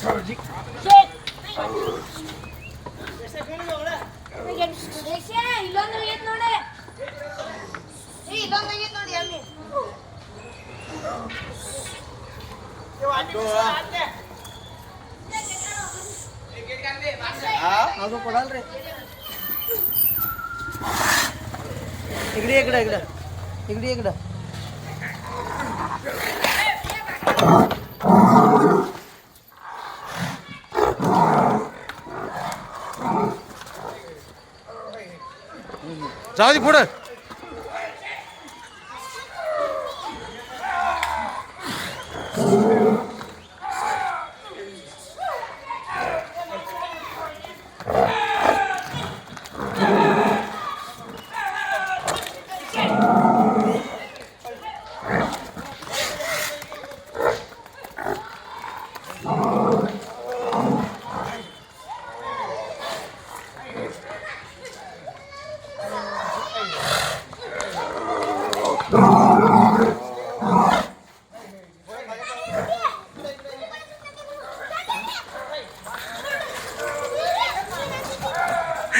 Scourging. ನೋಡಿ ಇಲ್ಲೊಂದು ಏನ್ ನೋಡಿ ಅಲ್ಲಿ ಅದು ಕೊಡಲ್ರಿ ಇಗಡಿ ಇಗ್ಡ ಎಗಡ ಇಗಡಿ ಎಗಡ சாதி போடு Thank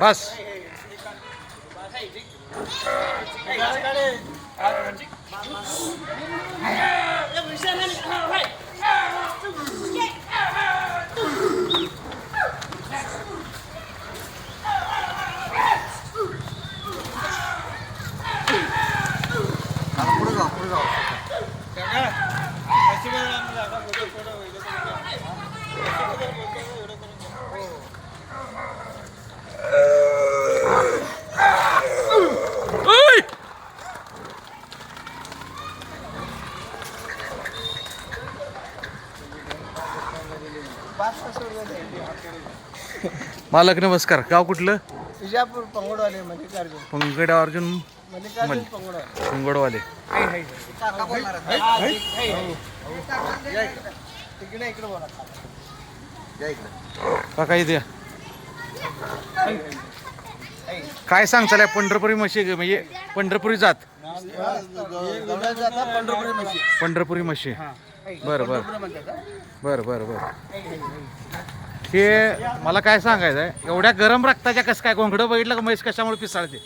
बस पुढे जाऊ पुढे जाऊ ओय! मालक नमस्कार. गाव कुठलं? विजापूर पंगडवाले मल्लिकार्जुन. पंगड अर्जुन मल्लिकार्जुन पंगडवाले. पंगडवाले. काका बोलणार तिकडे इकडे बोला. या इकडे. काका इथे या. काय सांगताल पंढरपुरी म्हशी म्हणजे पंढरपुरी जात? पंढरपुरी म्हशी पंढरपुरी म्हशी? बरं बरं बरं. हे मला काय सांगायचं आहे एवढ्या गरम रक्ताच्या कसं काय गोंगडं बघितलं का म्हैस कशामुळे पिसाळते?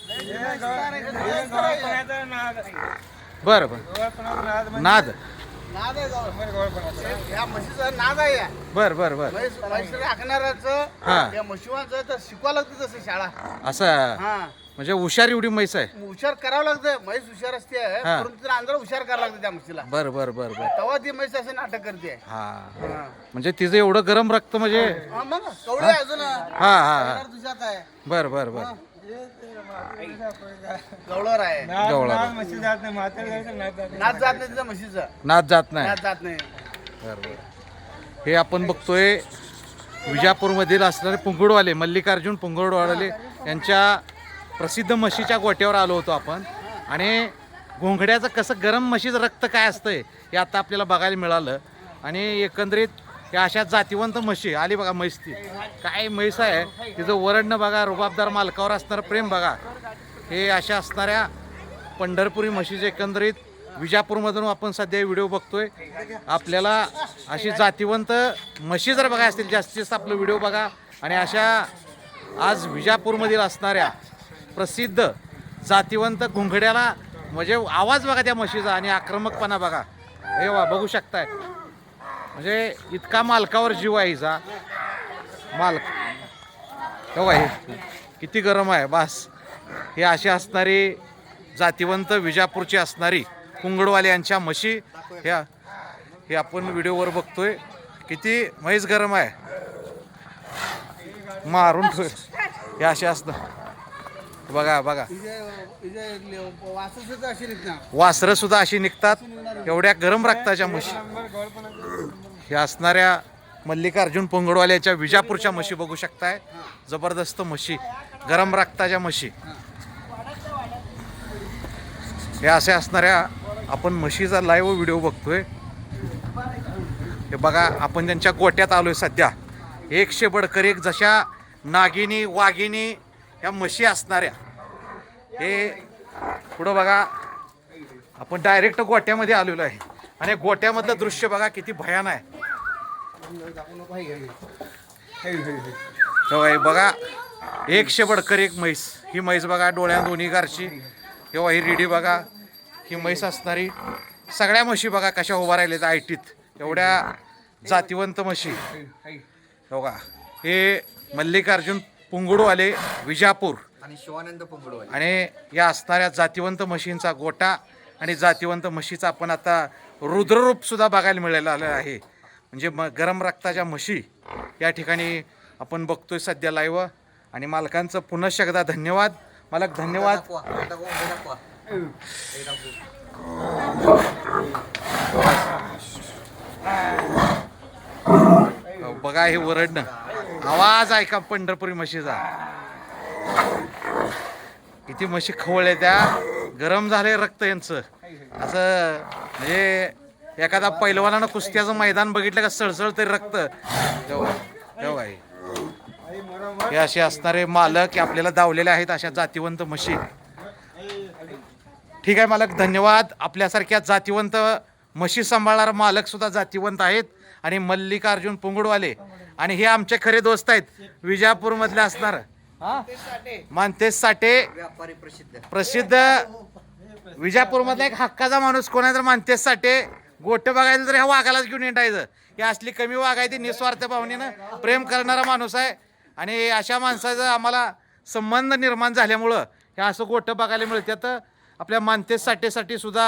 बरं बरं. नाद. बरं बरं बरं. म्हशीवाचं तर शिकवा लागतं तसं शाळा. असं? हा. म्हणजे हुशार एवढी म्हैस आहे. हुशार करावं लागतं. म्हैस हुशार असते हा. परंतु तिला हुशार करावं लागतं त्या म्हशीला. बरं बरं बरं बरं. तेव्हा ती म्हैस असं नाटक करते. हा. हा. म्हणजे तिचं एवढं गरम रक्त म्हणजे हा, मग कवडे आहे अजून. हा हा हा. तुझ्यात आहे. बरं बरं बरं. गवळर आहे. गवळा नाच जात नाही तिच्या म्हशीचं. नाद जात नाही. नाच जात नाही. बरं बरं. हे आपण बघतोय विजापूरमधील असणारे पुंगडवाले मल्लिकार्जुन पुंगडवाले यांच्या प्रसिद्ध म्हशीच्या गोट्यावर आलो होतो आपण. आणि घोंगड्याचं कसं गरम म्हशीचं रक्त काय असतंय हे आता आपल्याला बघायला मिळालं. आणि एकंदरीत या अशा जातीवंत म्हशी आली बघा म्हैस ती. काय म्हैस आहे तिचं वरडणं बघा रुबाबदार मालकावर असणारं प्रेम बघा. हे अशा असणाऱ्या पंढरपुरी म्हशीचे एकंदरीत विजापूरमधून आपण सध्या व्हिडिओ बघतोय. आपल्याला अशी जातीवंत म्हशी जर बघाय असतील जास्तीत जास्त आपलं व्हिडिओ बघा. आणि अशा आज विजापूरमधील असणाऱ्या प्रसिद्ध जातीवंत घुंगड्याला म्हणजे आवाज बघा त्या म्हशीचा आणि आक्रमकपणा बघा. हे वा बघू शकताय. म्हणजे इतका मालकावर जीव आहे हिचा. मालक. हो हे किती गरम आहे बास. हे अशी असणारी जातीवंत विजापूरची असणारी कुंगडवाले यांच्या म्हशी ह्या हे आपण व्हिडिओवर बघतोय. किती म्हैस गरम आहे. मारून ठेव. हे असे असणार. बघा बघा. वासरं सुद्धा अशी निघतात. एवढ्या गरम रक्ताच्या म्हशी हे असणाऱ्या मल्लिकार्जुन पोंगडवाल्याच्या विजापूरच्या म्हशी बघू शकताय. जबरदस्त म्हशी गरम रक्ताच्या म्हशी हे असे असणाऱ्या आपण म्हशीचा लाईव्ह व्हिडिओ बघतोय. हे बघा आपण त्यांच्या गोट्यात आलोय सध्या. एकशे बडकर एक जशा नागिनी वाघिणी ह्या म्हशी असणाऱ्या हे पुढं बघा आपण डायरेक्ट गोट्यामध्ये आलेलो आहे. आणि गोट्यामधलं दृश्य बघा किती भयान आहे. हे बघा एक बडकर एक म्हैस. ही म्हैस बघा डोळ्या दोन्ही गारची किंवा ही रेडी बघा ही म्हैस असणारी. सगळ्या म्हशी बघा कशा उभा राहिल्यात आयटीत. एवढ्या जातीवंत म्हशी. बघा हे मल्लिकार्जुन पुंगडू आले विजापूर आणि शिवानंद पोंगडवाले. आणि या असणाऱ्या जातीवंत म्हशींचा गोटा आणि जातीवंत म्हशीचा आपण आता रुद्ररूप सुद्धा बघायला मिळालेलं आलं आहे. म्हणजे म गरम रक्ताच्या म्हशी या ठिकाणी आपण बघतोय सध्या लाईव्ह आणि मालकांचं पुनश्च एकदा धन्यवाद. मालक धन्यवाद. बघा हे वरडणं आवाज ऐका पंढरपुरी म्हशीचा? किती म्हशी खवळल्या त्या. गरम झाले रक्त यांचं. असं म्हणजे एखादा पैलवानानं कुस्त्याचं मैदान बघितलं का सळसळ तरी रक्त. हे असे असणारे मालक हे आपल्याला दावलेले आहेत अशा जातीवंत म्हशी. ठीक आहे मालक धन्यवाद. आपल्यासारख्या जातीवंत म्हशी सांभाळणारा मालक सुद्धा जातीवंत आहेत. आणि मल्लिकार्जुन पुंगुडवाले आणि हे आमचे खरे दोस्त आहेत. विजापूरमधले असणार. हा? मानतेश साठे. व्यापारी प्रसिद्ध. प्रसिद्ध. विजापूरमधला एक हक्काचा माणूस कोण आहे तर मानतेश साठे. गोट बघायला तर ह्या वाघालाच घेऊन येटायचं ही असली कमी वाघ आहे ती निस्वार्थ भावनेनं प्रेम करणारा माणूस आहे. आणि अशा माणसाचा आम्हाला संबंध निर्माण झाल्यामुळं हे असं गोटं बघायला मिळतात आपल्या मानतेश साठेसाठी सुद्धा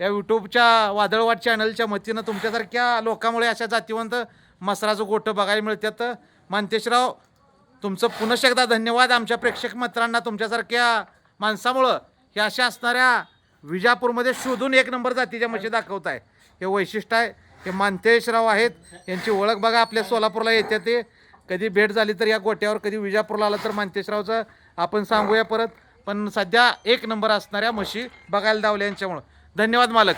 या यूट्यूबच्या वादळवाट चॅनलच्या मतीनं तुमच्यासारख्या लोकांमुळे अशा जातीवंत मसराचं गोठं बघायला मिळतात. मानतेशराव तुमचं पुनश्च एकदा धन्यवाद आमच्या प्रेक्षक मित्रांना तुमच्यासारख्या माणसामुळं. हे अशा असणाऱ्या विजापूरमध्ये शोधून एक नंबर जातीच्या म्हशी दाखवत आहे हे वैशिष्ट्य आहे. हे मानतेशराव आहेत. यांची ओळख बघा आपल्या सोलापूरला येते ते. कधी भेट झाली तर या गोट्यावर कधी विजापूरला आलं तर मानतेशरावचं. आपण सांगूया परत. पण सध्या एक नंबर असणाऱ्या म्हशी बघायला धावल्या यांच्यामुळं. धन्यवाद मालक.